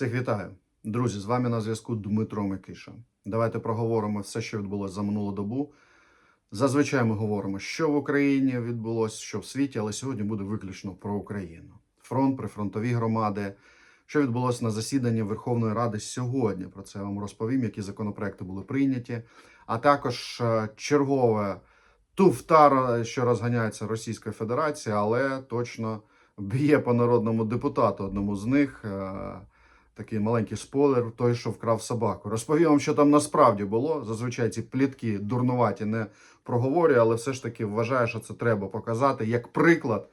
Всіх вітаю. Друзі, з вами на зв'язку Дмитро Микиша. Давайте проговоримо все, що відбулося за минулу добу. Зазвичай ми говоримо, що в Україні відбулося, що в світі, але сьогодні буде виключно про Україну. Фронт, прифронтові громади. Що відбулося на засіданні Верховної Ради сьогодні? Про це я вам розповім, які законопроекти були прийняті. А також е, чергове туфтар, що розганяється Російською Федерацією, але точно б'є по народному депутату одному з них. Такий маленький спойлер, той, що вкрав собаку. Розповім вам, що там насправді було. Зазвичай ці плітки дурнуваті не проговорюю, але все ж таки вважаю, що це треба показати як приклад,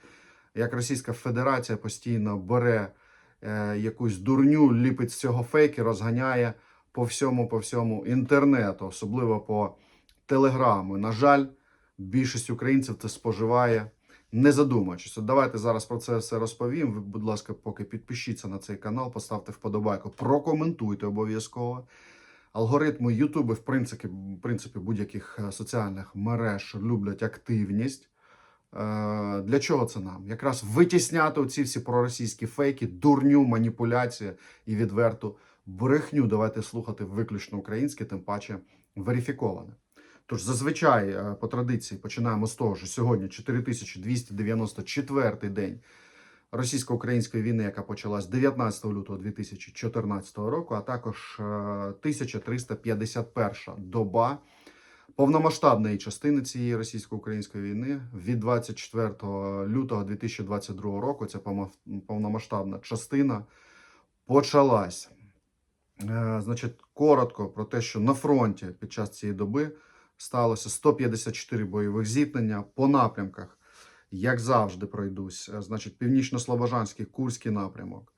як Російська Федерація постійно бере е, якусь дурню, ліпить з цього фейки, розганяє по всьому, по всьому інтернету, особливо по телеграму. На жаль, більшість українців це споживає не задумуючись. От давайте зараз про це все розповім. Ви, будь ласка, поки підпишіться на цей канал, поставте вподобайку, прокоментуйте обов'язково. Алгоритми Ютубу, в принципі, в принципі, будь-яких е, соціальних мереж люблять активність. Е, Для чого це нам? Якраз витісняти оці всі проросійські фейки, дурню, маніпуляції і відверту брехню. Давайте слухати виключно українське, тим паче верифіковане. Тож зазвичай е, по традиції починаємо з того, що сьогодні 4294 день російсько-української війни, яка почалась 19 лютого 2014 року, а також е, 1351 доба повномасштабної частини цієї російсько-української війни від 24 лютого 2022 року. Ця повно- повномасштабна частина почалась. Е, Значить, коротко про те, що на фронті під час цієї доби сталося 154 бойових зіткнення по напрямках. Як завжди, пройдусь. Е, Значить, північно-слобожанський Курський напрямок.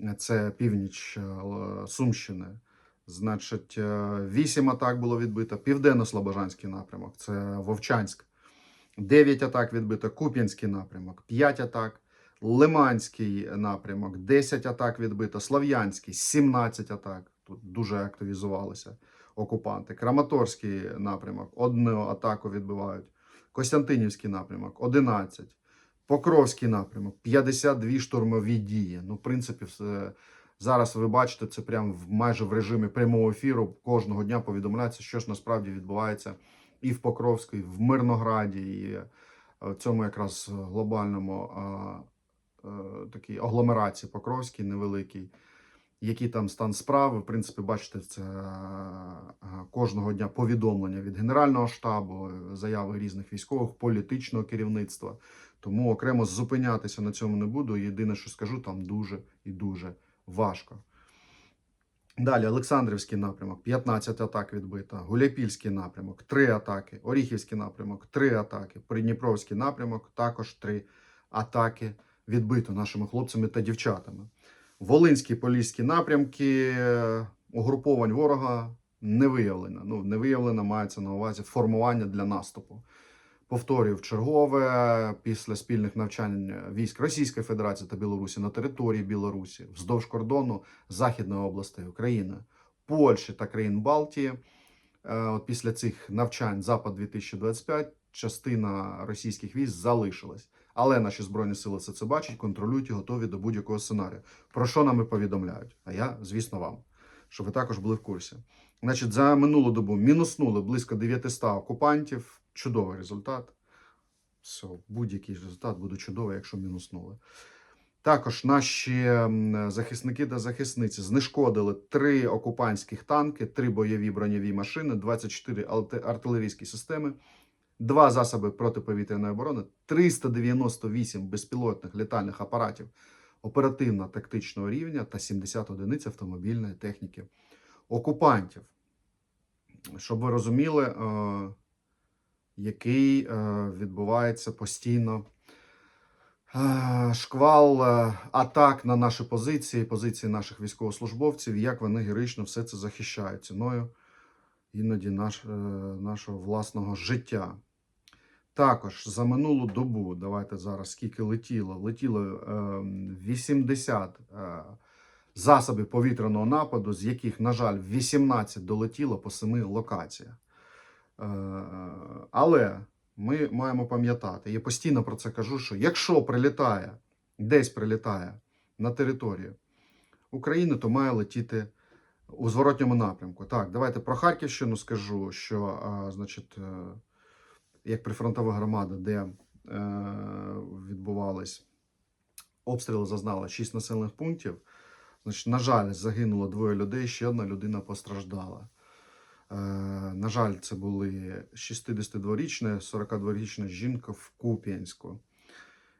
Е, Це північ е, Сумщини. Значить, е, 8 атак було відбито. Південно-слобожанський напрямок. Це Вовчанськ. 9 атак відбито. Куп'янський напрямок. 5 атак. Лиманський напрямок. 10 атак відбито. Слов'янський. 17 атак. Тут дуже активізувалися окупанти. Краматорський напрямок одну атаку відбивають. Костянтинівський напрямок 11. Покровський напрямок 52 штурмові дії. Ну, в принципі, все. зараз ви бачите це прямо в майже в режимі прямого ефіру. Кожного дня повідомляється, що ж насправді відбувається і в Покровську, і в Мирнограді, і е, в цьому якраз глобальному а, е, такій агломерації Покровській невеликій який там стан справи. В принципі, бачите, це е, кожного дня повідомлення від Генерального штабу, е, заяви різних військових, політичного керівництва. Тому окремо зупинятися на цьому не буду. Єдине, що скажу, там дуже і дуже важко. Далі Олександрівський напрямок, 15 атак відбито. Гуляпільський напрямок, 3 атаки. Оріхівський напрямок, 3 атаки. Придніпровський напрямок, також 3 атаки відбито нашими хлопцями та дівчатами. Волинські поліські напрямки угруповань ворога не виявлено. Ну, не виявлено, мається на увазі формування для наступу. Повторюю, чергове після спільних навчань військ Російської Федерації та Білорусі на території Білорусі вздовж кордону Західної області України, Польщі та країн Балтії. Е, От після цих навчань Запад 2025 частина російських військ залишилась. Але наші збройні сили все це бачать, контролюють і готові до будь-якого сценарію. Про що нам і повідомляють? А я, звісно, вам, щоб ви також були в курсі. Значить, за минулу добу мінуснули близько 900 окупантів. Чудовий результат. Все, будь-який результат буде чудовий, якщо мінуснули. Також наші захисники та захисниці знешкодили три окупантських танки, три бойові броньові машини, 24 арти- артилерійські системи, два засоби протиповітряної оборони, 398 безпілотних літальних апаратів оперативно-тактичного рівня та 70 одиниць автомобільної техніки окупантів. Щоб ви розуміли, е, який е, відбувається постійно е, шквал атак на наші позиції, позиції наших військовослужбовців, як вони героїчно все це захищають ціною іноді наш, нашого власного життя. Також за минулу добу, давайте зараз скільки летіло, летіло е, 80 е, засобів повітряного нападу, з яких, на жаль, 18 долетіло по 7 локаціях. Е, але ми маємо пам'ятати, я постійно про це кажу, що якщо прилітає, десь прилітає на територію України, то має летіти у зворотньому напрямку. Так, давайте про Харківщину скажу, що, а, значить, е, як прифронтова громада, де е, відбувались обстріли, зазнала 6 населених пунктів. Значить, на жаль, загинуло двоє людей, ще одна людина постраждала. Е, на жаль, це були 62-річна, 42-річна жінка в Куп'янську.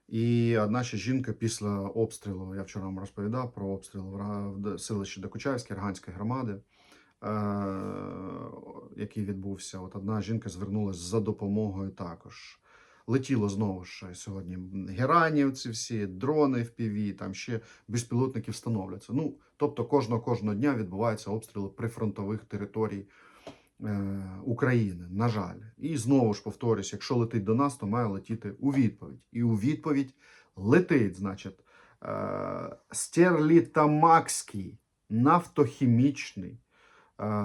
І одна ще жінка після обстрілу, я вчора вам розповідав про обстріл в селищі Докучаївське, Арганської громади, який відбувся. От одна жінка звернулася за допомогою також. Летіло знову ж сьогодні геранівці всі, дрони в ПІВІ, там ще безпілотники встановлюються. Ну, тобто кожного кожного дня відбуваються обстріли прифронтових територій е, України, на жаль. І знову ж повторюсь, якщо летить до нас, то має летіти у відповідь. І у відповідь летить, значить, е, Стерлітамакський нафтохімічний е,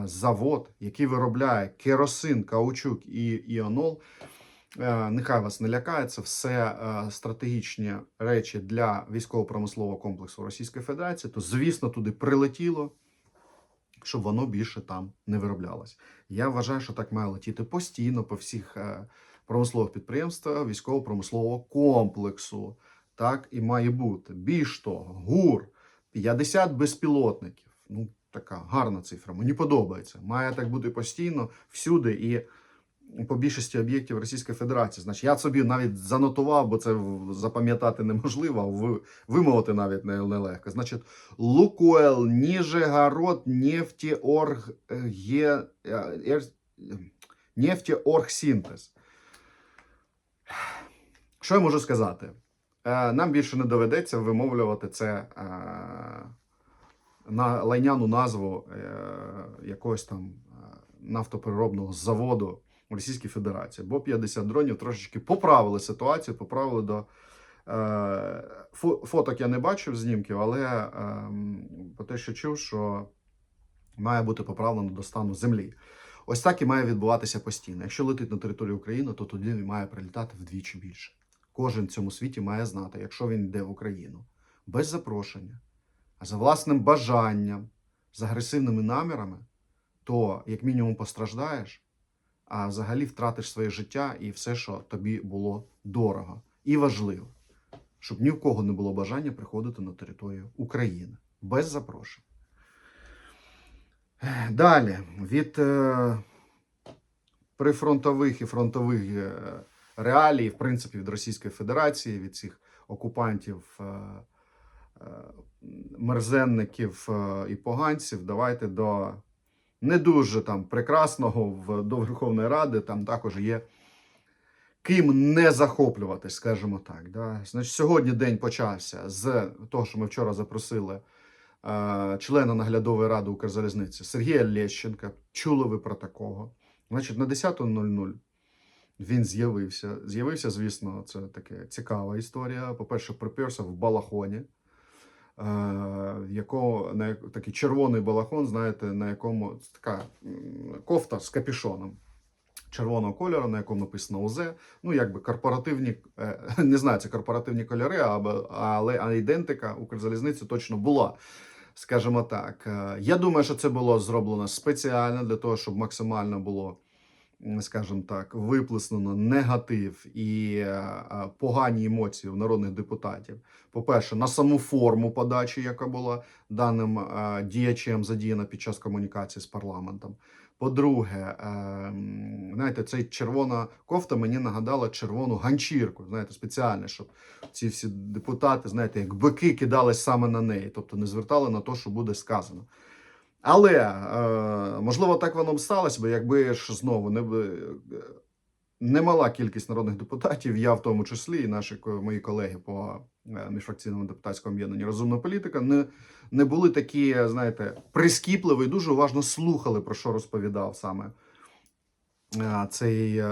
завод, який виробляє керосин, каучук і іонол. Е, Нехай вас не лякає, це все е, стратегічні речі для військово-промислового комплексу Російської Федерації. То, звісно, туди прилетіло, щоб воно більше там не вироблялось. Я вважаю, що так має летіти постійно по всіх е, промислових підприємствах військово-промислового комплексу. Так і має бути. Більш того, ГУР 50 безпілотників. Ну, така гарна цифра. Мені подобається. Має так бути постійно всюди і по більшості об'єктів Російської Федерації. Значить, я собі навіть занотував, бо це запам'ятати неможливо, а вимовити навіть не- нелегко. Значить, Лукойл, Ніжегород, Нефтеорг, е, Є, е, Що я можу сказати? Е, Нам більше не доведеться вимовлювати це е, на лайняну назву е, якогось там е, нафтопереробного заводу в Російській Федерації. Бо 50 дронів трошечки поправили ситуацію, поправили до. Е, Фоток я не бачив знімків, але по те, що чув, що має бути поправлено до стану землі. Ось так і має відбуватися постійно. Якщо летить на територію України, то тоді він має прилітати вдвічі більше. Кожен в цьому світі має знати, якщо він йде в Україну без запрошення, а за власним бажанням, з агресивними намірами, то як мінімум постраждаєш, а взагалі втратиш своє життя і все, що тобі було дорого і важливо, щоб ні в кого не було бажання приходити на територію України без запрошень. Далі від е, прифронтових і фронтових е, реалій, в принципі, від Російської Федерації, від цих окупантів, е, мерзенників е, і поганців, давайте до не дуже там прекрасного в, до Верховної Ради. Там також є ким не захоплюватись, скажімо так. Да? Значить, сьогодні день почався з того, що ми вчора запросили е, члена наглядової ради Укрзалізниці Сергія Лещенка. Чули ви про такого? Значить, на 10.00 він з'явився. З'явився, звісно, це таке цікава історія. По-перше, приперся в балахоні, е, якого, на, такий червоний балахон, знаєте, на якому така кофта з капюшоном. Червоного кольору, на якому написано УЗ. Ну, якби корпоративні, е, не знаю, це корпоративні кольори, але а ідентика Укрзалізниці точно була. Скажімо так. Е, Я думаю, що це було зроблено спеціально для того, щоб максимально було, скажімо так, виплеснено негатив і е, е, погані емоції у народних депутатів. По-перше, на саму форму подачі, яка була даним е, діячем задіяна під час комунікації з парламентом. По-друге, ем, знаєте, цей червона кофта мені нагадала червону ганчірку, знаєте, спеціально, щоб ці всі депутати, знаєте, як бики кидались саме на неї, тобто не звертали на те, що буде сказано. Але е, можливо, так воно б сталося, бо якби ж знову не е, немала кількість народних депутатів, я в тому числі, і наші мої колеги по е, міжфракційному депутатському об'єднанні розумна політика, не, не були такі, знаєте, прискіпливі і дуже уважно слухали, про що розповідав саме цей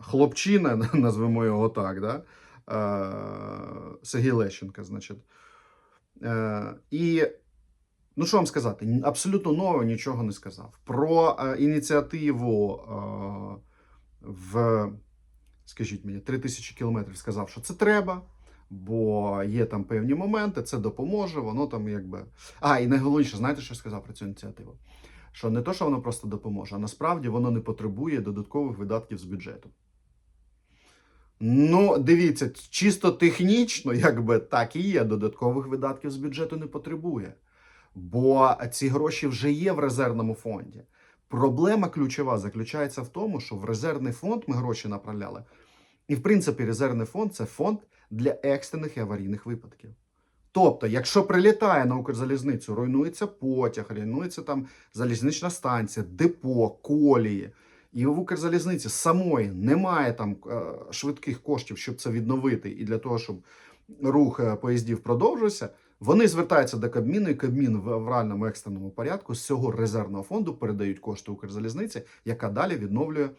хлопчина, назвемо його так, да? Сергій Лещенко, значить. І Ну, що вам сказати? Абсолютно нового нічого не сказав. Про е, ініціативу е, в, скажіть мені, 3000 кілометрів сказав, що це треба. бо є там певні моменти, це допоможе, воно там якби. А, і найголовніше, знаєте, що сказав про цю ініціативу? Що не то, що воно просто допоможе, а насправді воно не потребує додаткових видатків з бюджету. Ну, дивіться, чисто технічно, якби так і є, додаткових видатків з бюджету не потребує. Бо ці гроші вже є в резервному фонді. Проблема ключова заключається в тому, що в резервний фонд ми гроші направляли. І, в принципі, резервний фонд це фонд для екстрених і аварійних випадків. Тобто, якщо прилітає на Укрзалізницю, руйнується потяг, руйнується там залізнична станція, депо, колії, і в Укрзалізниці самої немає там е, швидких коштів, щоб це відновити, і для того, щоб рух е, поїздів продовжився, вони звертаються до Кабміну, і Кабмін в реальному екстреному порядку з цього резервного фонду передають кошти Укрзалізниці, яка далі відновлює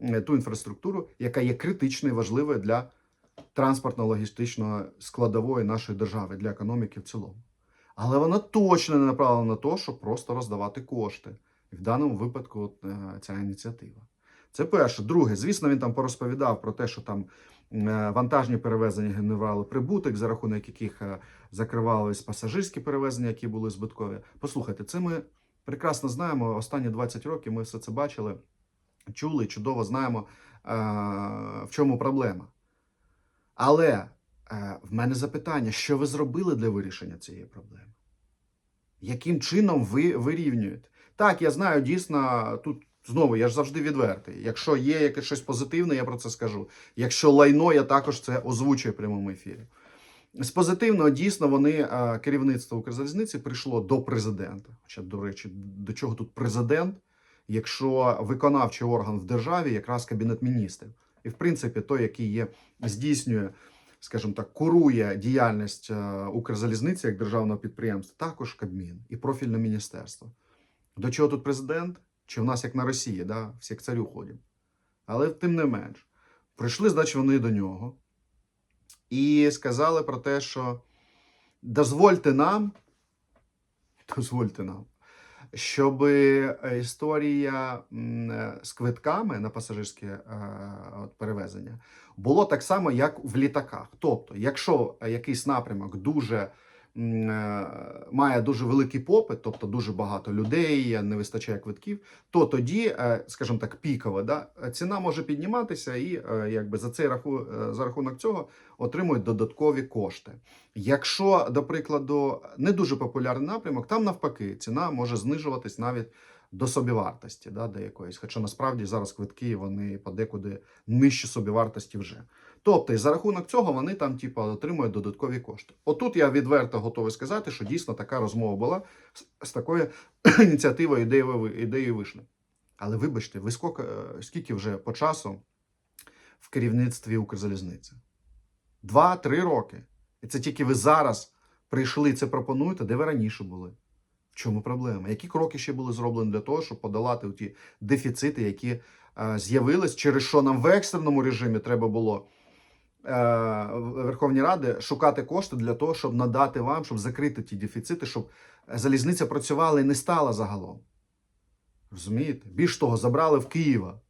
е, ту інфраструктуру, яка є критичною і важливою для транспортно-логістичної складової нашої держави, для економіки в цілому. Але вона точно не направлена на те, щоб просто роздавати кошти. І в даному випадку от, е, ця ініціатива. Це перше. Друге, звісно, він там порозповідав про те, що там е, вантажні перевезення генерували прибуток, за рахунок яких е, закривались пасажирські перевезення, які були збиткові. Послухайте, це ми прекрасно знаємо. Останні 20 років ми все це бачили, чули, чудово знаємо, е, в чому проблема. Але в мене запитання: що ви зробили для вирішення цієї проблеми? Яким чином ви вирівнюєте? Так, я знаю, дійсно, тут знову я ж завжди відвертий. Якщо є якесь щось позитивне, я про це скажу. Якщо лайно, я також це озвучую в прямому ефірі. З позитивного дійсно вони е, керівництво Укрзалізниці прийшло до президента. Хоча, до речі, до чого тут президент, якщо виконавчий орган в державі, якраз кабінет міністрів, і в принципі той, який є здійснює, скажімо так, курує діяльність е, Укрзалізниці як державного підприємства, також Кабмін і профільне міністерство. До чого тут президент? Чи в нас як на Росії, да? всі к царю ходять. Але тим не менш, прийшли, значить, вони до нього і сказали про те, що дозвольте нам, дозвольте нам, щоб історія е, з квитками на пасажирське е, перевезення було так само, як в літаках. Тобто, якщо якийсь напрямок дуже е, має дуже великий попит, тобто дуже багато людей, не вистачає квитків, то тоді, е, скажімо так, пікова да, ціна може підніматися, і е, якби за цей раху, е, за рахунок цього отримують додаткові кошти. Якщо, до прикладу, не дуже популярний напрямок, там навпаки ціна може знижуватись навіть до собівартості, да, до. Хоча насправді зараз квитки вони подекуди нижче собівартості вже. Тобто, і за рахунок цього вони там, типу, отримують додаткові кошти. Отут я відверто готовий сказати, що дійсно така розмова була з, такою ініціативою ідеєю, ви- вийшли. Але вибачте, ви скільки, е, скільки вже по часу в керівництві Укрзалізниці? Два-три роки. І це тільки ви зараз прийшли це пропонуєте, де ви раніше були. В чому проблема? Які кроки ще були зроблені для того, щоб подолати ті дефіцити, які е, з'явились, через що нам в екстреному режимі треба було Верховній Ради шукати кошти для того, щоб надати вам, щоб закрити ті дефіцити, щоб залізниця працювала і не стала загалом. Розумієте? Більш того, забрали в Києва.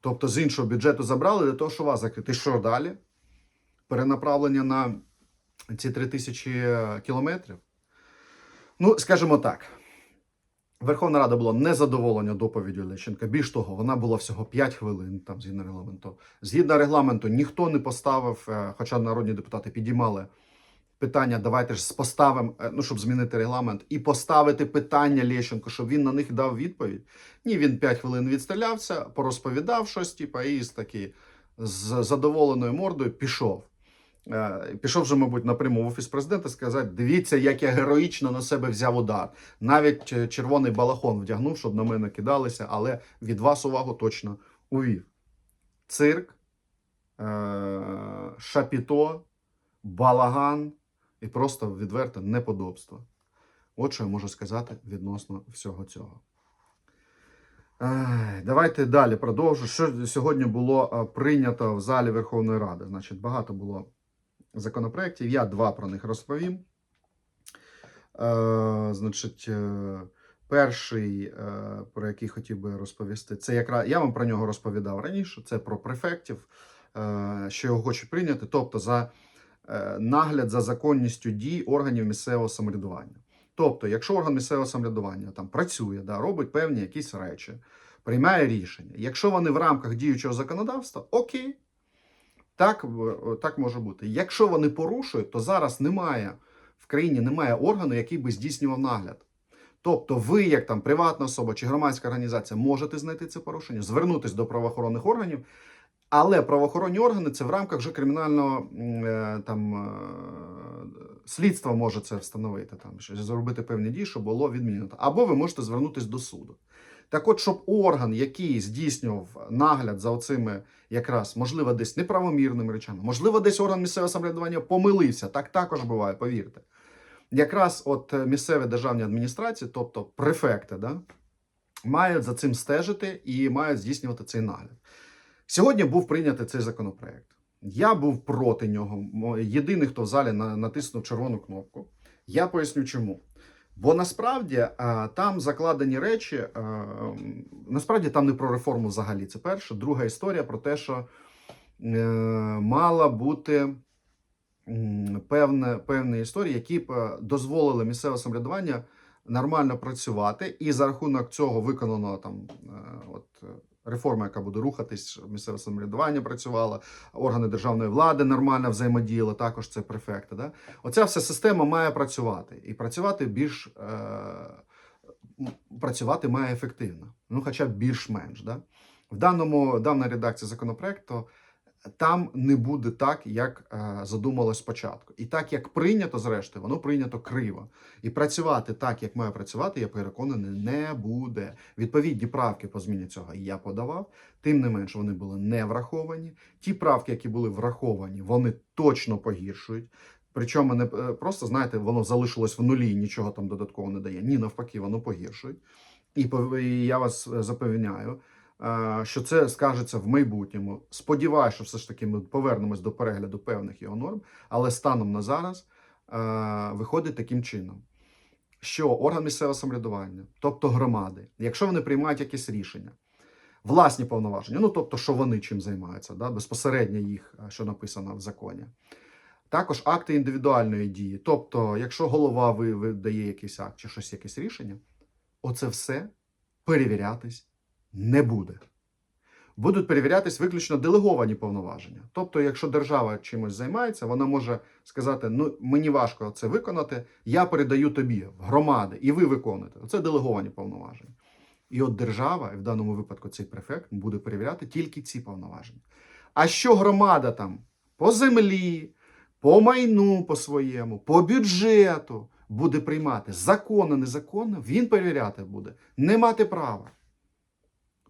Тобто з іншого бюджету забрали для того, щоб вас закрити. І що далі? Перенаправлення на ці 3 тисячі кілометрів. Ну, скажімо так. Верховна Рада була незадоволена доповіддю Лещенка. Більш того, вона була всього 5 хвилин там згідно регламенту. Згідно регламенту, ніхто не поставив, е, хоча народні депутати підіймали питання, давайте ж поставимо, е, ну щоб змінити регламент, і поставити питання Лещенко, щоб він на них дав відповідь. Ні, він 5 хвилин відстрілявся, порозповідав щось, типа, і з такі з задоволеною мордою пішов. Е, Пішов вже, мабуть, напряму в офіс президента сказати: дивіться, як я героїчно на себе взяв удар. Навіть е, червоний балахон вдягнув, щоб на мене кидалися, але від вас увагу точно увів. Цирк, е- шапіто, балаган і просто відверте неподобство. От що я можу сказати відносно всього цього. Давайте далі продовжу. Що сьогодні було прийнято в залі Верховної Ради? Значить, багато було законопроєктів. Я два про них розповім. Е, значить, е, перший, е, про який хотів би розповісти, це якраз я вам про нього розповідав раніше. Це про префектів. е, що його хочуть прийняти, тобто за е, нагляд за законністю дій органів місцевого самоврядування. Тобто, якщо орган місцевого самоврядування там працює, да, робить певні якісь речі, приймає рішення. Якщо вони в рамках діючого законодавства, окей, так, так може бути. Якщо вони порушують, то зараз немає в країні немає органу, який би здійснював нагляд. Тобто, ви, як там приватна особа чи громадська організація, можете знайти це порушення, звернутися до правоохоронних органів, але правоохоронні органи це в рамках вже кримінального е, там е, слідства може це встановити, там зробити певні дії, щоб було відмінено. Або ви можете звернутися до суду. Так от, щоб орган, який здійснював нагляд за оцими якраз, можливо, десь неправомірними речами, можливо, десь орган місцевого самоврядування помилився, так також буває, повірте. Якраз от е, місцеві державні адміністрації, тобто префекти, да, мають за цим стежити і мають здійснювати цей нагляд. Сьогодні був прийнятий цей законопроект. Я був проти нього. Єдиний, хто в залі натиснув червону кнопку. Я поясню чому. Бо насправді е, там закладені речі, е, насправді там не про реформу взагалі. Це перше. Друга історія про те, що е, мала бути певне, певні історії, які б дозволили місцеве самоврядування нормально працювати, і за рахунок цього виконано там от. Реформа, яка буде рухатись, місцеве самоврядування працювало, органи державної влади нормально взаємодіяли, також це префекти. Да? Оця вся система має працювати і працювати більш е, працювати має ефективно, ну хоча більш-менш. Да? В даному даній редакції законопроекту там не буде так, як е, задумалось спочатку. І так як прийнято, зрештою, воно прийнято криво. І працювати так, як має працювати, я переконаний, не буде. Відповідні правки по зміні цього я подавав. Тим не менш, вони були не враховані. Ті правки, які були враховані, вони точно погіршують. Причому не е, просто знаєте, воно залишилось в нулі, нічого там додатково не дає. Ні, навпаки, воно погіршують. І я вас е, запевняю, що це скажеться в майбутньому. Сподіваюся, що все ж таки ми повернемось до перегляду певних його норм, але станом на зараз е, виходить таким чином. Що орган місцевого самоврядування, тобто громади, якщо вони приймають якісь рішення, власні повноваження, ну тобто, що вони чим займаються, да, безпосередньо їх, е, що написано в законі. Також акти індивідуальної дії. Тобто, якщо голова видає якийсь акт чи щось, якесь рішення, оце все перевірятись не буде. Будуть перевірятись виключно делеговані повноваження. Тобто, якщо держава чимось займається, вона може сказати: ну мені важко це виконати, я передаю тобі в громади, і ви виконуєте. Це делеговані повноваження. І от держава, і в даному випадку цей префект, буде перевіряти тільки ці повноваження. А що громада там по землі, по майну по своєму, по бюджету буде приймати законно, незаконно, він перевіряти буде, не мати права.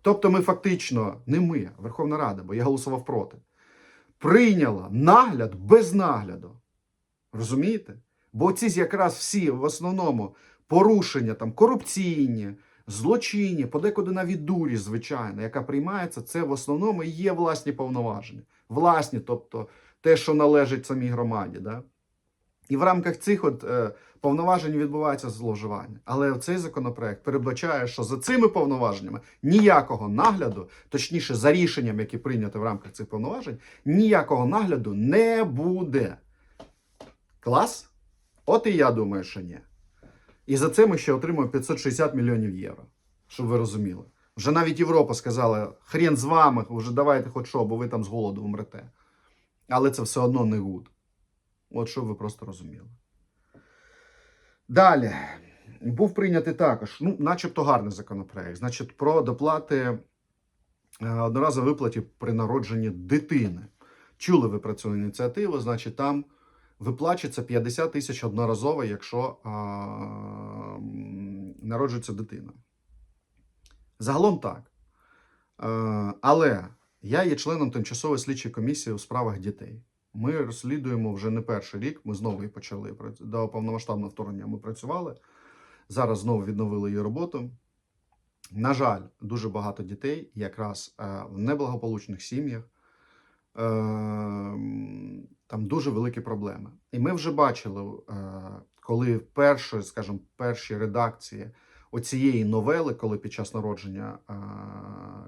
Тобто ми фактично, не ми, Верховна Рада, бо я голосував проти, прийняла нагляд без нагляду. Розумієте? Бо ці якраз всі в основному порушення там корупційні, злочинні, подекуди навіть дурі, звичайно, яка приймається, це в основному є власні повноваження. Власні, тобто те, що належить самій громаді. Да? І в рамках цих от, е, повноважень відбувається зловживання. Але цей законопроект передбачає, що за цими повноваженнями ніякого нагляду, точніше, за рішенням, які прийняті в рамках цих повноважень, ніякого нагляду не буде. Клас? От і я думаю, що ні. І за це ми ще отримуємо 560 мільйонів євро, щоб ви розуміли. Вже навіть Європа сказала: хрен з вами, вже давайте хоч що, бо ви там з голоду вмрете. Але це все одно не гуд. От щоб ви просто розуміли. Далі був прийнятий також, ну, начебто гарний законопроект. Значить, про доплати е, одноразової виплаті при народженні дитини. Чули ви про цю ініціативу? Значить, там виплачується 50 тисяч одноразово, якщо а, народжується дитина. Загалом так. Е, але я є членом тимчасової слідчої комісії у справах дітей. Ми розслідуємо вже не перший рік. Ми знову її почали до повномасштабного вторгнення. Ми працювали. Зараз знову відновили її роботу. На жаль, дуже багато дітей якраз е, в неблагополучних сім'ях. Е, там дуже великі проблеми. І ми вже бачили, е, коли в першій, скажімо, першій редакції оцієї новели, коли під час народження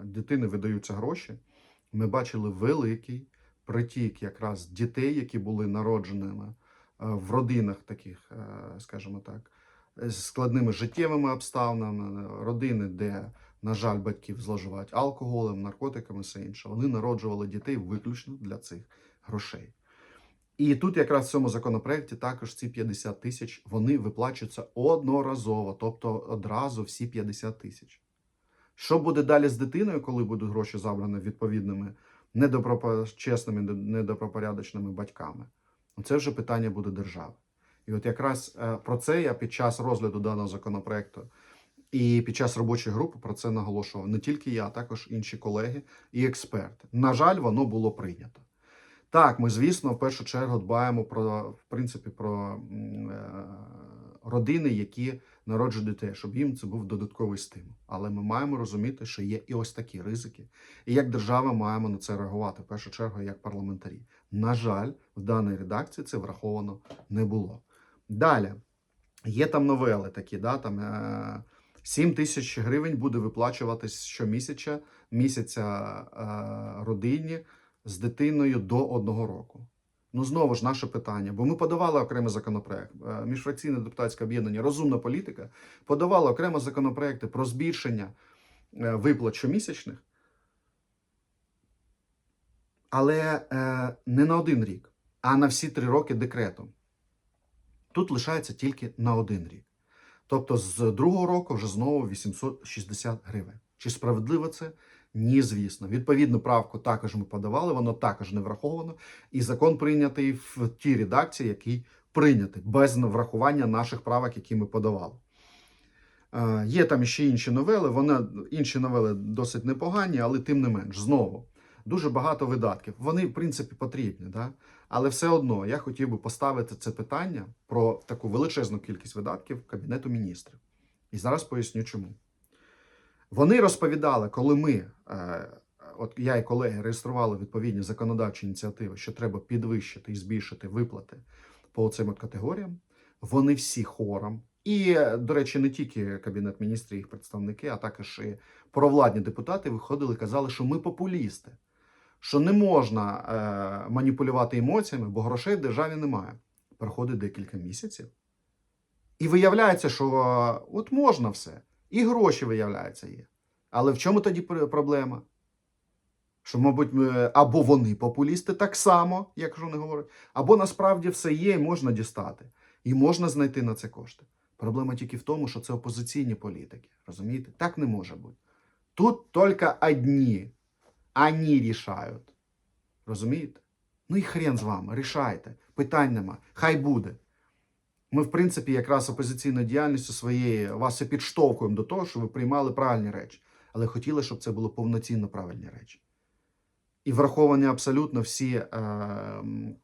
дитини видаються гроші, ми бачили великий притік якраз дітей, які були народженими е, в родинах таких, е, скажімо так, з складними життєвими обставинами, родини, де, на жаль, батьків зловживають алкоголем, наркотиками, все інше. Вони народжували дітей виключно для цих грошей. І тут якраз в цьому законопроекті також ці 50 тисяч вони виплачуються одноразово, тобто одразу всі 50 тисяч. Що буде далі з дитиною, коли будуть гроші забрані відповідними недоброчесними, недопропорядочними батьками? Це вже питання буде держави. І от якраз е, про це я під час розгляду даного законопроекту і під час робочої групи про це наголошував не тільки я, а також інші колеги і експерти. На жаль, воно було прийнято. Так, ми, звісно, в першу чергу дбаємо про в принципі про е, родини, які народжують дітей, щоб їм це був додатковий стимул. Але ми маємо розуміти, що є і ось такі ризики, і як держава маємо на це реагувати, в першу чергу, як парламентарі. На жаль, в даній редакції це враховано не було. Далі є там новели такі, да, там. Е, 7 тисяч гривень буде виплачуватись щомісяця місяця е, родині з дитиною до одного року. Ну, знову ж наше питання, бо ми подавали окремий законопроект. Е, Міжфракційне депутатське об'єднання Розумна політика подавало окремо законопроекти про збільшення е, виплат щомісячних, але е, не на один рік, а на всі три роки декретом. Тут лишається тільки на один рік. Тобто з другого року вже знову 860 гривень. Чи справедливо це? Ні, звісно. Відповідну правку також ми подавали, воно також не враховано. І закон прийнятий в тій редакції, який прийнятий, без врахування наших правок, які ми подавали. Е, Є там ще інші новели. Вони, інші новели досить непогані, але тим не менш, знову дуже багато видатків. Вони, в принципі, потрібні. Да? Але все одно я хотів би поставити це питання про таку величезну кількість видатків Кабінету міністрів. І зараз поясню чому. Вони розповідали, коли ми, е, от я і колеги, реєстрували відповідні законодавчі ініціативи, що треба підвищити і збільшити виплати по цим категоріям. Вони всі хором. І, до речі, не тільки Кабінет міністрів, їх представники, а також і провладні депутати виходили і казали, що ми популісти що не можна е, маніпулювати емоціями, бо грошей в державі немає. Проходить декілька місяців. І виявляється, що е, от можна все. І гроші, виявляється, є. Але в чому тоді проблема? Що, мабуть, ми- або вони популісти так само, як вони говорять, або насправді все є і можна дістати. І можна знайти на це кошти. Проблема тільки в тому, що це опозиційні політики. Розумієте? Так не може бути. Тут тільки одні Ані рішають. Розумієте? Ну і хрен з вами, рішайте. Питань нема. Хай буде. Ми, в принципі, якраз опозиційною діяльністю своєю вас і підштовхуємо до того, щоб ви приймали правильні речі. Але хотіли, щоб це було повноцінно правильні речі. І враховані абсолютно всі е,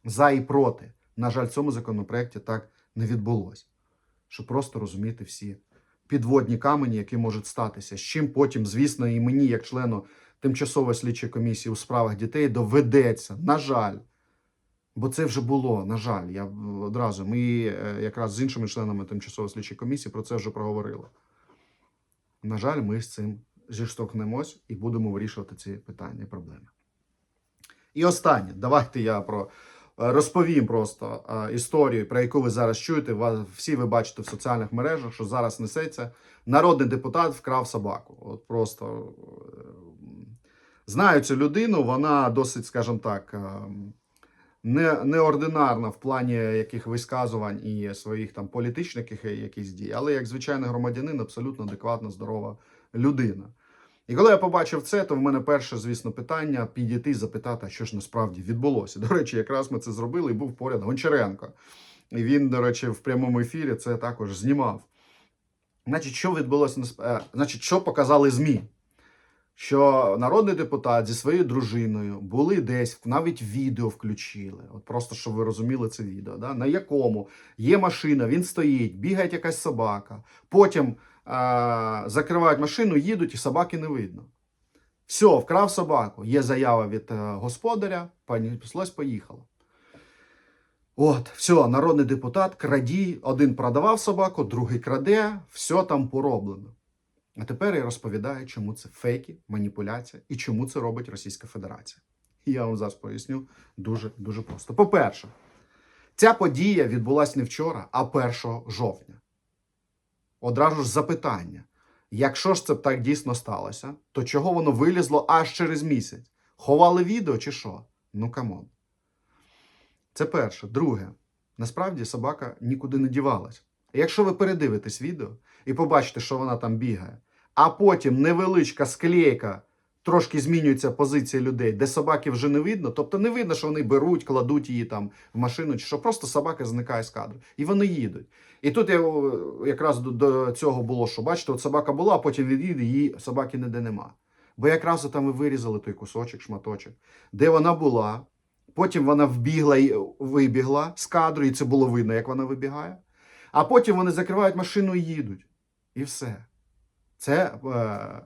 за і проти. На жаль, в цьому законопроекті так не відбулося. Щоб просто розуміти всі підводні камені, які можуть статися. З чим потім, звісно, і мені, як члену тимчасової слідчої комісії у справах дітей доведеться, на жаль. Бо це вже було, на жаль, я одразу. Ми е, якраз з іншими членами тимчасової слідчої комісії про це вже проговорили. На жаль, ми з цим зіштовхнемось і будемо вирішувати ці питання проблеми. І останнє, давайте я про е, розповім просто е, історію, про яку ви зараз чуєте. Всі ви бачите в соціальних мережах, що зараз несеться. Народний депутат вкрав собаку. От просто знаю цю людину, вона досить, скажімо так, е, не, неординарна в плані яких висказувань і своїх там політичних яких- якихось дій, але як звичайний громадянин, абсолютно адекватна, здорова людина. І коли я побачив це, то в мене перше, звісно, питання підійти і запитати, що ж насправді відбулося. До речі, якраз ми це зробили, і був поряд Гончаренко. І він, до речі, в прямому ефірі це також знімав. Значить, що відбулося е, Значить, що показали ЗМІ? Що народний депутат зі своєю дружиною були десь, навіть відео включили. От просто щоб ви розуміли це відео, да? на якому є машина, він стоїть, бігає якась собака. Потім а, закривають машину, їдуть, і собаки не видно. Все, вкрав собаку. Є заява від е, господаря, пані післось, поїхало. От, все, народний депутат, крадій, один продавав собаку, другий краде, все там пороблено. А тепер я розповідаю, чому це фейки, маніпуляція і чому це робить Російська Федерація. І я вам зараз поясню дуже дуже просто. По-перше, ця подія відбулася не вчора, а 1 жовтня. Одразу ж запитання: якщо ж це так дійсно сталося, то чого воно вилізло аж через місяць? Ховали відео чи що? Ну камон. Це перше. Друге, насправді собака нікуди не дівалась. Якщо ви передивитесь відео і побачите, що вона там бігає, а потім невеличка склейка, трошки змінюється позиція людей, де собаки вже не видно, тобто не видно, що вони беруть, кладуть її там в машину, чи що просто собака зникає з кадру. І вони їдуть. І тут я, якраз до, цього було, що бачите, от собака була, а потім від'їде, її собаки ніде нема. Бо якраз там і вирізали той кусочок, шматочок, де вона була. Потім вона вбігла і вибігла з кадру, і це було видно, як вона вибігає. А потім вони закривають машину і їдуть. І все. Це е,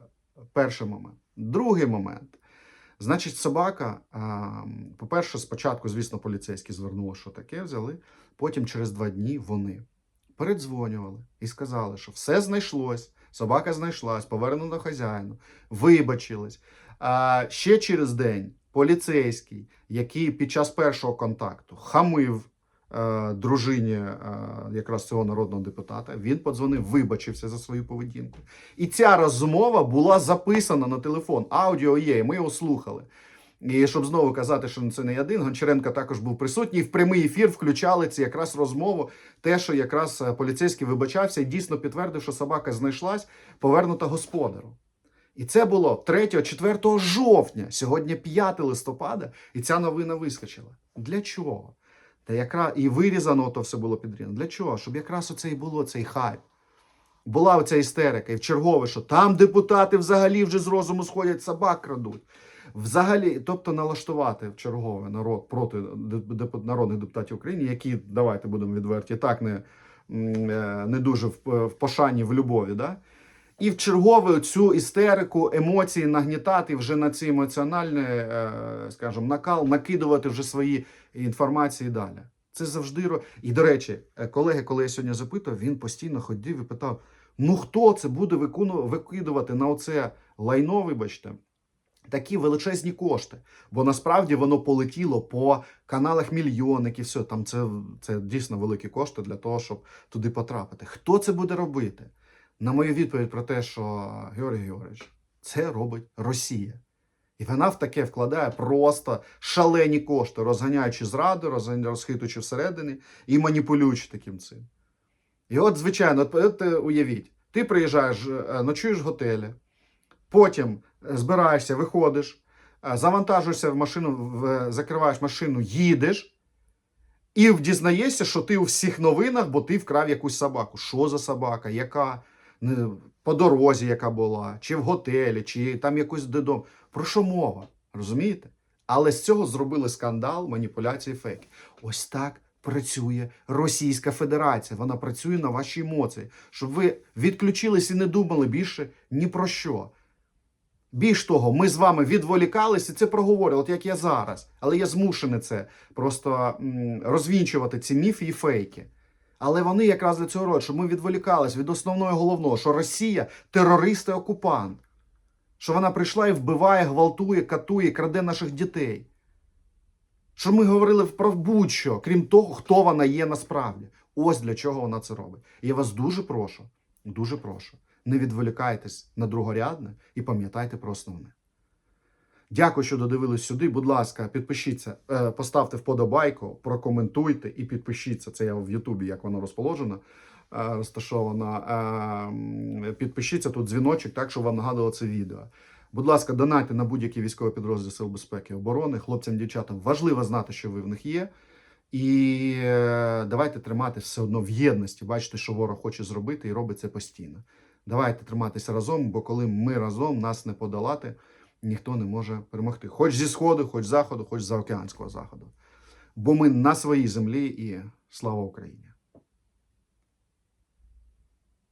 перший момент. Другий момент. Значить, собака, е, по-перше, спочатку, звісно, поліцейські звернули, що таке взяли. Потім, через два дні, вони передзвонювали і сказали, що все знайшлось, собака знайшлась, повернена до хазяїну, вибачились. А ще через день поліцейський, який під час першого контакту хамив дружині е, якраз цього народного депутата, він подзвонив, вибачився за свою поведінку. І ця розмова була записана на телефон. Аудіо є, ми його слухали. І щоб знову казати, що це не один, Гончаренко також був присутній. В прямий ефір включали ці якраз розмову, те, що якраз е, поліцейський вибачався і дійсно підтвердив, що собака знайшлась, повернута господару. І це було 3-4 жовтня, сьогодні 5 листопада, і ця новина вискочила. Для чого? Та якраз і вирізано то все було підрізано. Для чого? Щоб якраз оце і було цей хайп. Була оця істерика, і в чергове, що там депутати взагалі вже з розуму сходять, собак крадуть. Взагалі, тобто налаштувати в чергове народ проти народних депутатів України, які, давайте будемо відверті, так не, е, не дуже в, в пошані в любові. Да? І в чергове цю істерику, емоції нагнітати вже на цей емоціональний, е, скажімо, накал, накидувати вже свої інформації далі. Це завжди і до речі, е, колеги, коли я сьогодні запитав, він постійно ходив і питав: ну хто це буде викидувати на оце лайно, вибачте, такі величезні кошти? Бо насправді воно полетіло по каналах мільйонник і все. Там це, це дійсно великі кошти для того, щоб туди потрапити. Хто це буде робити? На мою відповідь про те, що Георгій Георгійович, це робить Росія. І вона в таке вкладає просто шалені кошти, розганяючи зраду, розхитуючи всередині і маніпулюючи таким цим. І от, звичайно, от, от е, уявіть, ти приїжджаєш, е, ночуєш в готелі, потім е, збираєшся, виходиш, е, завантажуєшся в машину, в- закриваєш машину, їдеш. І дізнаєшся, що ти у всіх новинах, бо ти вкрав якусь собаку. Що за собака? Яка? По дорозі, яка була, чи в готелі, чи там якось додому. Про що мова? Розумієте? Але з цього зробили скандал, маніпуляції, фейки. Ось так працює Російська Федерація. Вона працює на ваші емоції, щоб ви відключились і не думали більше ні про що. Більш того, ми з вами відволікалися і це проговорили, от як я зараз. Але я змушений це просто розвінчувати ці міфи і фейки. Але вони якраз для цього роблять, щоб ми відволікались від основного головного, що Росія терорист і окупант. Що вона прийшла і вбиває, гвалтує, катує, краде наших дітей. Що ми говорили про будь-що, крім того, хто вона є насправді. Ось для чого вона це робить. Я вас дуже прошу, дуже прошу, не відволікайтесь на другорядне і пам'ятайте про основне. Дякую, що додивились сюди. Будь ласка, підпишіться, е, поставте вподобайку, прокоментуйте і підпишіться. Це я в Ютубі, як воно розположено, е, розташовано. Е, Підпишіться тут дзвіночок, так щоб вам нагадувало це відео. Будь ласка, донайте на будь-які військові підрозділи Сил безпеки і оборони. Хлопцям, дівчатам важливо знати, що ви в них є. І давайте тримати все одно в єдності. Бачите, що ворог хоче зробити і робить це постійно. Давайте триматися разом, бо коли ми разом нас не подолати, ніхто не може перемогти. Хоч зі сходу, хоч заходу, хоч з заокеанського заходу. Бо ми на своїй землі і слава Україні!